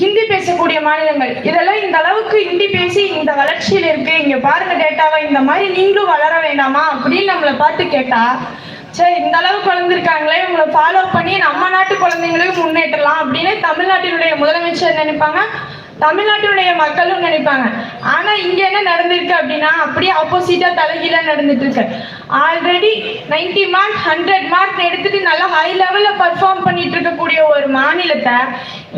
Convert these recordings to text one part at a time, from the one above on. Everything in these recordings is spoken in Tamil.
ஹிந்தி பேசக்கூடிய மாநிலங்கள். இதெல்லாம் இந்த அளவுக்கு ஹிந்தி பேசி இந்த வளர்ச்சியில் இருக்கு. இங்க பாருங்க டேட்டாவை இந்த மாதிரி நீங்களும் வளர வேண்டாமா அப்படின்னு நம்மளை பார்த்து கேட்டா சரி இந்த அளவு குழந்திருக்காங்களே இவங்களை ஃபாலோ பண்ணி நம்ம நாட்டு குழந்தைங்களையும் முன்னேற்றலாம் அப்படின்னு தமிழ்நாட்டினுடைய முதலமைச்சர் நினைப்பாங்க? தமிழ்நாட்டினுடைய மக்களும் நினைப்பாங்க. ஆனா இங்க என்ன நடந்திருக்கு அப்படின்னா அப்படியே ஆப்போசிட்டா தலைகீழா நடந்துட்டு இருக்கு ஆல்ரெடி 90 மார்க் ஹண்ட்ரட் மார்க் எடுத்துட்டு நல்லா ஹை லெவல்ல பர்ஃபார்ம் பண்ணிட்டு இருக்கக்கூடிய ஒரு மாநிலத்தை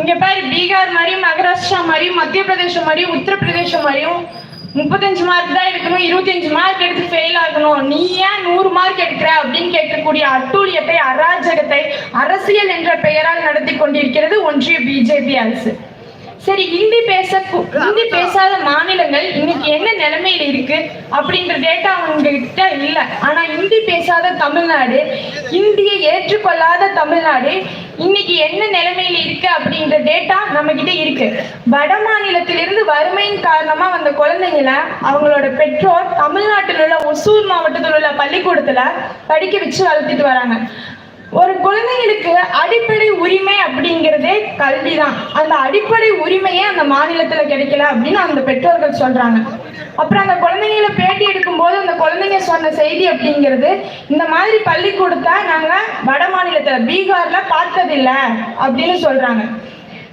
இங்க பாரு பீகார் மாதிரியும் மகாராஷ்டிரா மாதிரியும் மத்திய பிரதேசம் மாதிரியும் உத்தரப்பிரதேசம் மாதிரியும் முப்பத்தஞ்சு மார்க் தான் எடுக்கணும் இருபத்தஞ்சு மார்க் எடுத்து ஃபெயில் ஆகணும். நீ ஏன் நூறு மார்க் எடுக்கிற அப்படின்னு கேட்கக்கூடிய அட்டூழியத்தை அராஜகத்தை அரசியல் என்ற பெயரால் நடத்தி கொண்டிருக்கிறது ஒன்றிய பிஜேபி அரசு சரி ஹிந்தி பேச ஹிந்தி பேசாத மாநிலங்கள் இன்னைக்கு என்ன நிலைமையில இருக்கு அப்படின்ற டேட்டா அவங்க கிட்ட இல்ல. ஆனா ஹிந்தி பேசாத தமிழ்நாடு ஹிந்தியை ஏற்றுக்கொள்ளாத தமிழ்நாடு இன்னைக்கு என்ன நிலைமையில இருக்கு அப்படின்ற டேட்டா நம்ம கிட்ட இருக்கு. வட மாநிலத்திலிருந்து வறுமையின் காரணமா வந்த குழந்தைங்களை அவங்களோட பெற்றோர் தமிழ்நாட்டில் உள்ள ஒசூர் மாவட்டத்தில் உள்ள பள்ளிக்கூடத்துல படிக்க வச்சு வளர்த்துட்டு வராங்க. ஒரு குழந்தைங்களுக்கு அடிப்படை உரிமை அப்படிங்கிறதே கல்வி தான் அந்த அடிப்படை உரிமையே அந்த மாநிலத்துல கிடைக்கல அப்படின்னு அந்த பெற்றோர்கள் சொல்றாங்க. அப்புறம் அந்த குழந்தைங்களை பேட்டி எடுக்கும்போது அந்த குழந்தைங்க சொன்ன செய்தி அப்படிங்கிறது இந்த மாதிரி பள்ளிக்கூடத்தை நாங்க வட மாநிலத்துல பீகார்ல பார்த்ததில்ல அப்படின்னு சொல்றாங்க.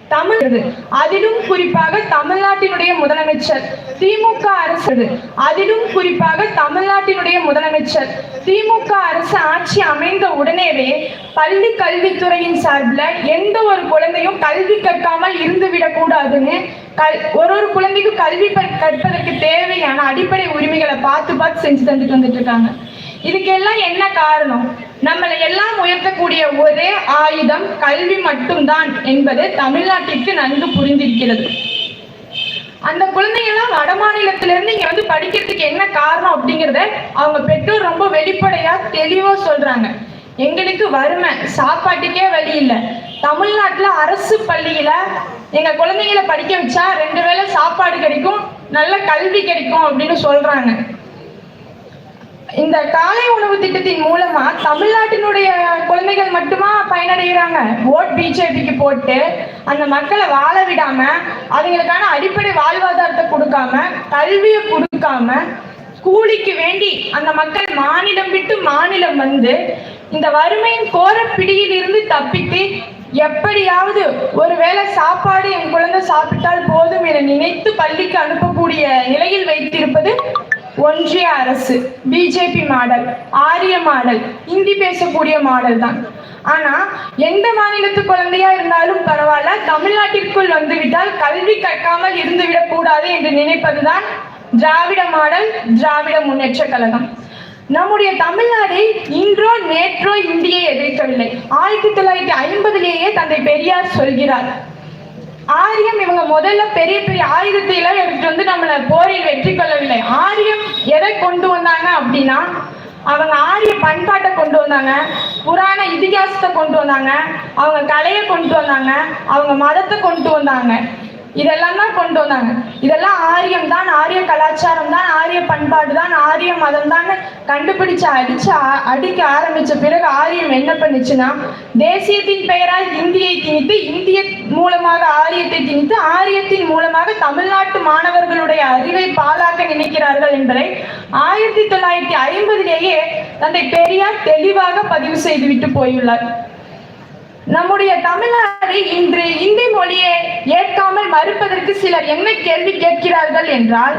தமிழ் இது. அதிலும் குறிப்பாக தமிழ்நாட்டினுடைய முதலமைச்சர். திமுக அரசு. அதிலும் குறிப்பாக தமிழ்நாட்டினுடைய முதலமைச்சர். திமுக அரசு ஆட்சி அமைந்த உடனேவே பள்ளி கல்வித்துறையின் சார்பில் எந்த ஒரு குழந்தையும் கல்வி கற்காமல் இருந்து விடக்கூடாதுன்னு கல் ஒரு ஒரு குழந்தைக்கும் கல்வி கற்பதற்கு தேவையான அடிப்படை உரிமைகளை பார்த்து பார்த்து செஞ்சு தந்துட்டு வந்துட்டு இருக்காங்க. இதுக்கெல்லாம் என்ன காரணம்? நம்மளை எல்லாம் உயர்த்தக்கூடிய ஒரே ஆயுதம் கல்வி மட்டும்தான் என்பது தமிழ்நாட்டிற்கு நன்கு புரிந்திருக்கிறது. அந்த குழந்தைங்கலாம் வட மாநிலத்திலிருந்து இங்க வந்து படிக்கிறதுக்கு என்ன காரணம் அப்படிங்கிறத அவங்க பெற்றோர் ரொம்ப வெளிப்படையா தெளிவா சொல்றாங்க. எங்களுக்கு வறுமை சாப்பாட்டுக்கே வழி இல்லை. தமிழ்நாட்டுல அரசு பள்ளியில எங்க குழந்தைங்களை படிக்க வச்சா ரெண்டு வேளை சாப்பாடு கிடைக்கும் நல்ல கல்வி கிடைக்கும் அப்படின்னு சொல்றாங்க. இந்த காலை உணவு திட்டத்தின் மூலமா தமிழ்நாட்டினுடைய குழந்தைகள் மட்டுமா பயனடைகிறாங்க? ஓட் பிஜேபிக்கு போட்டு அந்த மக்களை வாழ விடாம அதுங்களுக்கான அடிப்படை வாழ்வாதாரத்தை கொடுக்காம கல்வியை கொடுக்காம கூலிக்கு வேண்டி அந்த மக்கள் மாநிலம் விட்டு மாநிலம் வந்து இந்த வறுமையின் கோர பிடியில் இருந்து தப்பித்து எப்படியாவது ஒருவேளை சாப்பாடு என் குழந்தை சாப்பிட்டால் போதும் என நினைத்து பள்ளிக்கு அனுப்பக்கூடிய நிலையில் வைத்திருப்பது ஒன்றிய அரசு பிஜேபி மாடல் ஆரிய மாடல் இந்தி பேசக்கூடிய மாடல் தான். ஆனா எந்த மாநிலத்து குழந்தையா இருந்தாலும் பரவாயில்ல தமிழ்நாட்டிற்குள் வந்துவிட்டால் கல்வி கற்காமல் இருந்து விடக்கூடாது என்று நினைப்பதுதான் திராவிட மாடல் திராவிட முன்னேற்ற கழகம். நம்முடைய தமிழ்நாடு இன்றோ நேற்றோ இந்தியை எதிர்க்கவில்லை. ஆயிரத்தி தொள்ளாயிரத்தி ஐம்பதிலேயே தந்தை பெரியார் சொல்கிறார் ஆரியம் இவங்க முதல்ல பெரிய பெரிய ஆயுதத்தை எல்லாம் எடுத்துட்டு வந்து நம்மளை போரில் வெற்றி கொள்ளவில்லை. ஆரியம் எதை கொண்டு வந்தாங்க அப்படின்னா அவங்க ஆரிய பண்பாட்டை கொண்டு வந்தாங்க புராண இதிகாசத்தை கொண்டு வந்தாங்க அவங்க கலையை கொண்டு வந்தாங்க அவங்க மதத்தை கொண்டு வந்தாங்க. இதெல்லாம் தான் கொண்டு வந்தாங்க. இதெல்லாம் ஆரியம் தான் ஆரிய கலாச்சாரம் தான் ஆரிய பண்பாடு தான் ஆரிய மதம் தான் கண்டுபிடிச்சு அடிச்சு அடிக்க ஆரம்பிச்ச பிறகு ஆரியம் என்ன பண்ணுச்சுன்னா தேசியத்தின் பெயரால் இந்தியை திணித்து இந்திய மூலமாக ஆரியத்தை திணித்து ஆரியத்தின் மூலமாக தமிழ்நாட்டு மாணவர்களுடைய அறிவை பாழாக்க நினைக்கிறார்கள் என்பதை ஆயிரத்தி தொள்ளாயிரத்தி ஐம்பதிலேயே தந்தை பெரியார் தெளிவாக பதிவு செய்துவிட்டு போயுள்ளார். நம்முடைய தமிழ்நாடு இன்று இந்தி மொழியை ஏற்காமல் மறுப்பதற்கு சிலர் என்ன கேள்வி கேட்கிறார்கள் என்றால்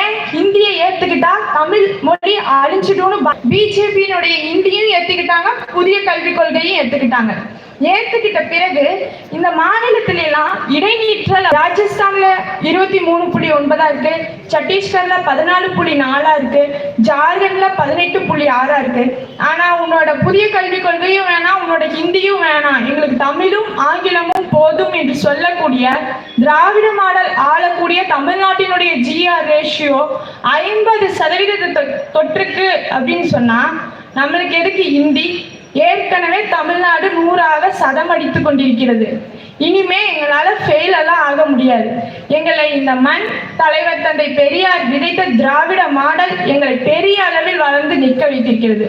ஏன் இந்தியை ஏத்துக்கிட்டா தமிழ் மொழி அழிஞ்சிடும் பிஜேபியினுடைய இந்தியும் ஏத்துக்கிட்டாங்க புதிய கல்விக் கொள்கையும் ஏத்துக்கிட்டாங்க. ஏத்துக்கிட்ட பிறகு இந்த மாநிலத்தில எல்லாம் இடைநீற்றல் ராஜஸ்தான்ல இருபத்தி மூணு புள்ளி ஒன்பதா இருக்கு சத்தீஸ்கர்ல பதினாலு புள்ளி நாலா இருக்கு ஜார்க்கண்ட்ல பதினெட்டு புள்ளி ஆறா இருக்கு. ஆனா உன்னோட புதிய கல்விக் கொள்கையும் வேணாம் உன்னோட ஹிந்தியும் தமிழும் ஆங்கிலமும் போதும் என்று சொல்லக்கூடிய திராவிட மாடல் ஆளக்கூடிய தமிழ்நாட்டினுடைய ஜிஆர் ரேஷியோ ஐம்பது சதவீதத்தை தொற்றுக்கு அப்படின்னு சொன்னா நம்மளுக்கு எதுக்கு இந்தி ஏற்கனவே தமிழ்நாடு நூறாக சதம் அடித்து கொண்டிருக்கிறது. இனிமே எங்களால ஃபெயில் எல்லாம் ஆக முடியாது. எங்களை இந்த மண் தலைவர் தந்தை பெரியார் விதைத்த திராவிட மாடல் எங்களை பெரிய அளவில் வளர்ந்து நிற்க வைத்திருக்கிறது.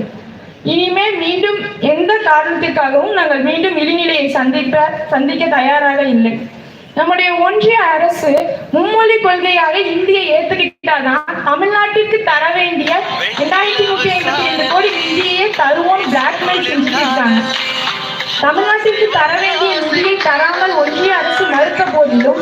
இனிமே மீண்டும் எந்த காரணத்திற்காகவும் நாங்கள் மீண்டும் இழிநிலையை சந்திப்ப சந்திக்க தயாராக இல்லை. நம்முடைய ஒன்றிய அரசு மும்மொழி கொள்கையாக இந்தியை ஏத்துக்கிட்டாதான் தமிழ்நாட்டிற்கு தர வேண்டிய இரண்டாயிரத்தி நூத்தி ஐம்பத்தி ரெண்டு கோடி நிதியே தருவோம் பிளாக்மெயில் செஞ்சுருக்காங்க தமிழ்நாட்டிற்கு தர வேண்டிய நிதியை தராமல் ஒன்றிய அரசு மறுத்த போதிலும்